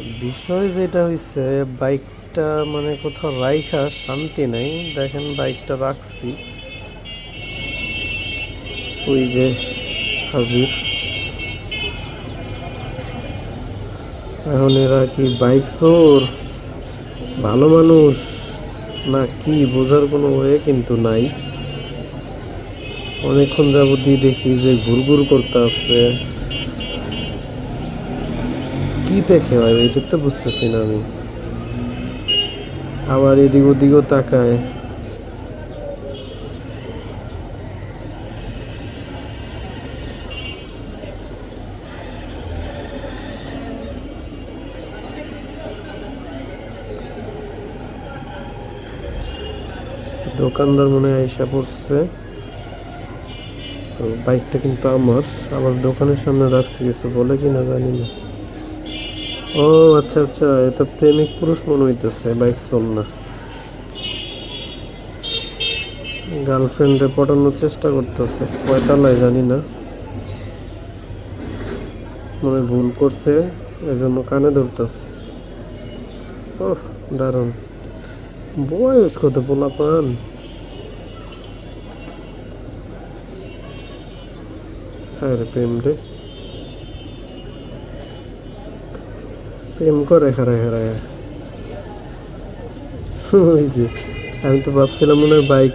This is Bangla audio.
বিষয় যেটা হইছে, বাইকটা মানে কোথাও রাইখা শান্তি নাই। দেখেন বাইকটা রাখছি। ওই যে হাজির। এখন এরা কি বাইক চোর? ভালো মানুষ? না কি? বোঝার কোনো ওয়ে কিন্তু নাই। অনেকক্ষণ যাবতই দেখি যে ঘুরঘুর করতে আসছে। কি দেখে ভাই? এটা তো বুঝতেছি না আমি। আবার এদিক ওদিকও তাকায়। দোকানদার মনে হয় আইসা পড়ছে। তো বাইকটা কিন্তু আমার। আবার দোকানের সামনে রাখছি কিছু বলে কিনা জানি না। ও আচ্ছা আচ্ছা এটা প্রেমিক পুরুষ মনে হইতেছে বাইক চল না। গার্লফ্রেন্ডে পটানোর চেষ্টা করতেছে কয়তালায় জানি না। মনে ভুল করছে, এজন্য কানে ধরতেছে। ও দারুণ। বয়স কত পোলা পান হ্যাঁ রে প্রেম রে। প্রেম করে হারায় হারায়। ওই যে আমি তো ভাবছিলাম মনে হয় বাইক